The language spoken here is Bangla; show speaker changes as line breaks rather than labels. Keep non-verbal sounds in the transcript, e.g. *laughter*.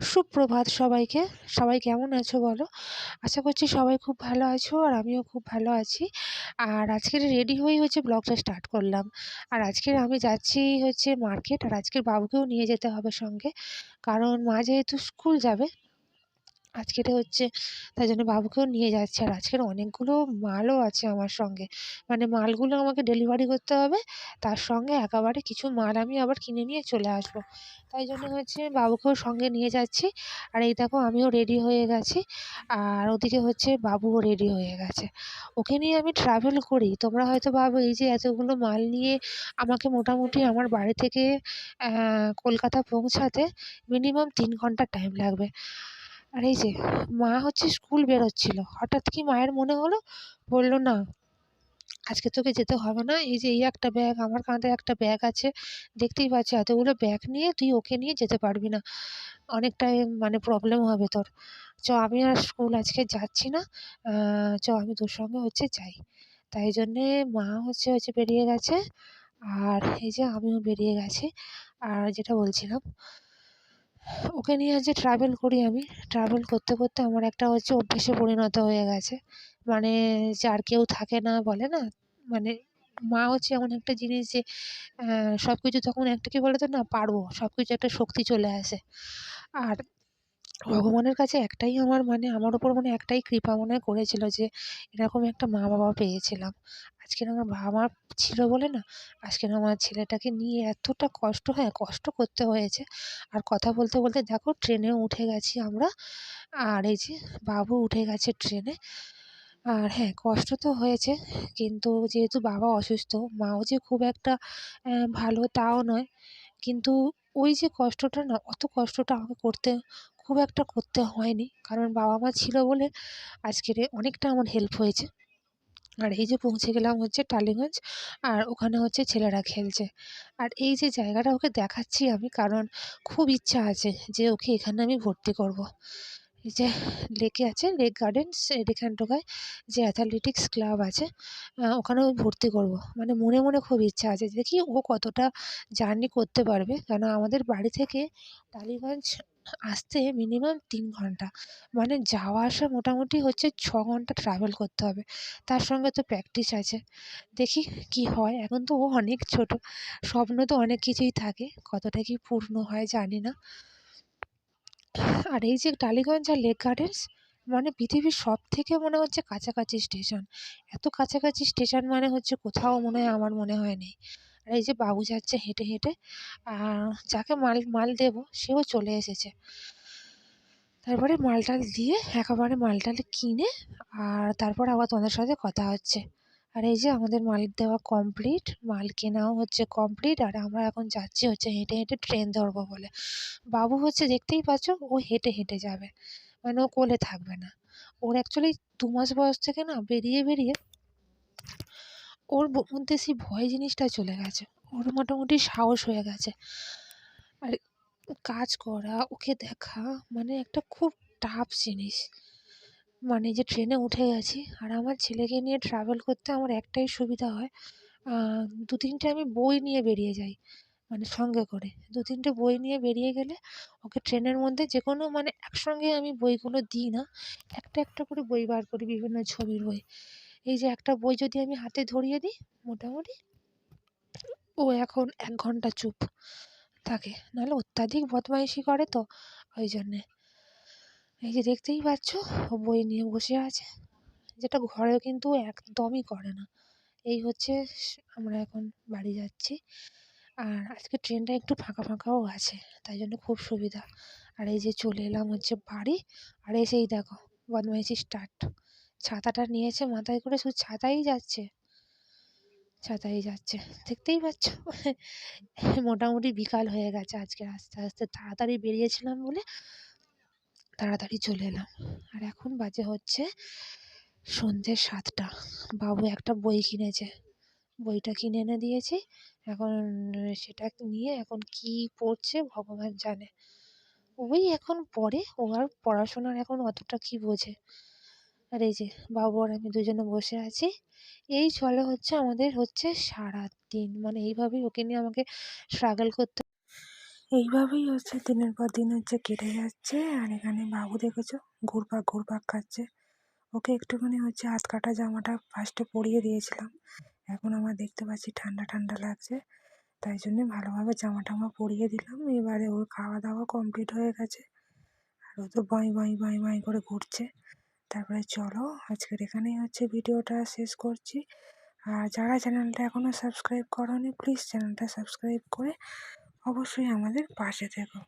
সুপ্রভাত সবাইকে। সবাই কেমন আছো বলো? আশা করছি সবাই খুব ভালো আছো আর আমিও খুব ভালো আছি। আর আজকের রেডি হয়ে হচ্ছে ব্লগটা স্টার্ট করলাম। আর আজকের আমি যাচ্ছি হচ্ছে মার্কেট আর আজকের বাবুকেও নিয়ে যেতে হবে সঙ্গে। কারণ মা যেহেতু স্কুল যাবে আজকের হচ্ছে তাই জন্য বাবুকেও নিয়ে যাচ্ছি। আর আজকের অনেকগুলো মালও আছে আমার সঙ্গে। মানে মালগুলো আমাকে ডেলিভারি করতে হবে। তার সঙ্গে একেবারে কিছু মাল আমি আবার কিনে নিয়ে চলে আসব। তাই জন্য হচ্ছে বাবুকেও সঙ্গে নিয়ে যাচ্ছি। আর এই দেখো আমিও রেডি হয়ে গেছি। আর ওদিকে হচ্ছে বাবুও রেডি হয়ে গেছে। ওকে নিয়ে আমি ট্রাভেল করি। তোমরা হয়তো ভাবো, এই যে এতগুলো মাল নিয়ে আমাকে মোটামুটি আমার বাড়ি থেকে কলকাতা পৌঁছাতে মিনিমাম তিন ঘণ্টা টাইম লাগবে। আর এই যে মা হচ্ছে স্কুল বেরোচ্ছিল। হঠাৎ কি মায়ের মনে হলো? বলল, না, আজকে তোকে যেতে হবে না। এই যে এই একটা ব্যাগ আমার কাঁধে একটা ব্যাগ আছে। দেখতেই পাচ্ছি এতগুলো ব্যাগ নিয়ে তুই ওকে নিয়ে যেতে পারবি না। অনেকটাই মানে প্রবলেম হবে তোর। চ, আমি আর স্কুল আজকে যাচ্ছি না। চ, আমি তোর সঙ্গে হচ্ছে যাই। তাই জন্যে মা হচ্ছে হচ্ছে বেরিয়ে গেছে। আর এই যে আমিও বেরিয়ে গেছি। আর যেটা বলছিলাম ওকে নিয়ে যে ট্রাভেল করি আমি ট্রাভেল করতে করতে আমার একটা হচ্ছে অভ্যেসে পরিণত হয়ে গেছে। মানে যার কেউ থাকে না বলে না মানে মা হচ্ছে এমন একটা জিনিস যে সব কিছু তখন একটা কী বলে তো না, পারব সব কিছু একটা শক্তি চলে আসে। আর ভগবানের কাছে একটাই আমার মানে আমার ওপর মানে একটাই কৃপা মনে করেছিল যে, এরকম একটা মা বাবা পেয়েছিলাম। আজকের আমার বাবা ছিল বলে না আজকের আমার ছেলেটাকে নিয়ে এতটা কষ্ট হ্যাঁ কষ্ট করতে হয়েছে। আর কথা বলতে বলতে দেখো ট্রেনে উঠে গেছি আমরা, আর এই যে বাবু উঠে গেছে ট্রেনে। আর হ্যাঁ কষ্ট তো হয়েছে, কিন্তু যেহেতু বাবা অসুস্থ, মাও যে খুব একটা ভালো তাও নয়। কিন্তু ওই যে কষ্টটা না, অত কষ্টটা আমাকে করতে, খুব একটা করতে হয়নি। কারণ বাবা মা ছিল বলে আজকের অনেকটা আমার হেল্প হয়েছে। আর এই যে পৌঁছে গেলাম হচ্ছে টালিগঞ্জ, আর ওখানে হচ্ছে ছেলেরা খেলছে। আর এই যে জায়গাটা ওকে দেখাচ্ছি আমি কারণ খুব ইচ্ছা আছে যে ওকে এখানে আমি ভর্তি করব। এই যে লেকে আছে, লেক গার্ডেন্স এখানটায় যে অ্যাথলেটিক্স ক্লাব আছে ওখানেও ভর্তি করব। মানে মনে মনে খুব ইচ্ছা আছে দেখি ও কতটা জার্নি করতে পারবে। কেন আমাদের বাড়ি থেকে টালিগঞ্জ আসতে মিনিমাম তিন ঘণ্টা। মানে যাওয়া আসা মোটামুটি হচ্ছে ছ ঘণ্টা ট্রাভেল করতে হবে। তার সঙ্গে তো প্র্যাকটিস আছে। দেখি কি হয়। এখন তো ও অনেক ছোট। স্বপ্ন তো অনেক কিছুই থাকে। কতটা কি পূর্ণ হয় জানি না। আর এই যে টালিগঞ্জ আর লেক গার্ডেন্স মানে পৃথিবীর সব থেকে মনে হচ্ছে কাছাকাছি স্টেশন এত কাছাকাছি স্টেশন মানে হচ্ছে কোথাও মনে হয় আমার মনে হয় নেই। আর এই যে বাবু যাচ্ছে হেঁটে হেঁটে আর যাকে মাল মাল দেবো, সেও চলে এসেছে। তারপরে মাল টাল দিয়ে একেবারে মাল টাল কিনে, আর তারপর আবার তোমাদের সাথে কথা হচ্ছে। আর এই যে আমাদের মাল দেওয়া কমপ্লিট মাল কেনাও হচ্ছে কমপ্লিট আর আমরা এখন যাচ্ছি হচ্ছে হেঁটে হেঁটে ট্রেন ধরবো বলে। বাবু হচ্ছে দেখতেই পাচ্ছ, ও হেঁটে হেঁটে যাবে। মানে ও কোলে থাকবে না। ওর অ্যাকচুয়ালি দু মাস বয়স থেকে না বেরিয়ে বেরিয়ে ওর মধ্যে সেই ভয় জিনিসটা চলে গেছে। ওর মোটামুটি সাহস হয়ে গেছে। আর কাজ করা, ওকে দেখা মানে একটা খুব টাফ জিনিস। মানে যে ট্রেনে উঠে গেছি আর আমার ছেলেকে নিয়ে ট্রাভেল করতে আমার একটাই সুবিধা হয় দু তিনটে আমি বই নিয়ে বেরিয়ে যাই মানে সঙ্গে করে। দু তিনটে বই নিয়ে বেরিয়ে গেলে ওকে ট্রেনের মধ্যে যে কোনো মানে একসঙ্গে আমি বইগুলো দিই না, একটা একটা করে বই বার করি, বিভিন্ন ছবির বই। এই যে একটা বই যদি আমি হাতে ধরিয়ে দিই, মোটামুটি ও এখন এক ঘণ্টা চুপ থাকে। নাহলে অত্যাধিক বদমাইশি করে তো, ওই জন্যে। এই যে দেখতেই পাচ্ছ, ও বই নিয়ে বসে আছে, যেটা ঘরেও কিন্তু একদমই করে না। এই হচ্ছে আমরা এখন বাড়ি যাচ্ছি। আর আজকে ট্রেনটা একটু ফাঁকা ফাঁকাও আছে, তাই জন্য খুব সুবিধা। আর এই যে চলে এলাম হচ্ছে বাড়ি, আর এসেই দেখো, বদমাইশি স্টার্ট ছাতাটা নিয়েছে, মাথায় করে শুধু ছাতাই যাচ্ছে। ছাতাই যাচ্ছে, দেখতেই পাচ্ছ? *laughs* মোটামুটি বিকাল হয়ে গেছে আজকে, আস্তে আস্তে তাড়াতাড়ি বেরিয়েছিলাম বলে তাড়াতাড়ি চলে এলাম। আর এখন বাজে হচ্ছে সন্ধ্যে সাতটা। বাবু একটা বই কিনেছে। বইটা কিনে এনে দিয়েছি। এখন সেটা নিয়ে এখন কি পড়ছে ভগবান জানে। ওই এখন পড়ে, ও আর পড়াশোনার এখন অতটা কি বোঝে? আর এই যে বাবু আর আমি দুজনে বসে আছি। এই চলে হচ্ছে আমাদের হচ্ছে সারা দিন মানে এইভাবেই ওকে নিয়ে আমাকে স্ট্রাগল করতে
এইভাবেই হচ্ছে দিনের পর দিন হচ্ছে কেটে যাচ্ছে। আর এখানে বাবু দেখেছ ঘুরপাক ঘুরপাক খাচ্ছে। ওকে একটুখানি হচ্ছে হাত কাটা জামাটা ফার্স্টে পরিয়ে দিয়েছিলাম। এখন আমার দেখতে পাচ্ছি ঠান্ডা ঠান্ডা লাগছে। তাই জন্যে ভালোভাবে জামা টামা পরিয়ে দিলাম। এবারে ওর খাওয়া দাওয়া কমপ্লিট হয়ে গেছে। আর ও তো বাঁই বাঁই বাঁই বাঁই করে ঘুরছে। তারপরে চলো, আজকের এখানেই হচ্ছে ভিডিওটা শেষ করছি। আর যারা চ্যানেলটা এখনও সাবস্ক্রাইব করনি প্লিজ চ্যানেলটা সাবস্ক্রাইব করে অবশ্যই আমাদের পাশে থেকো।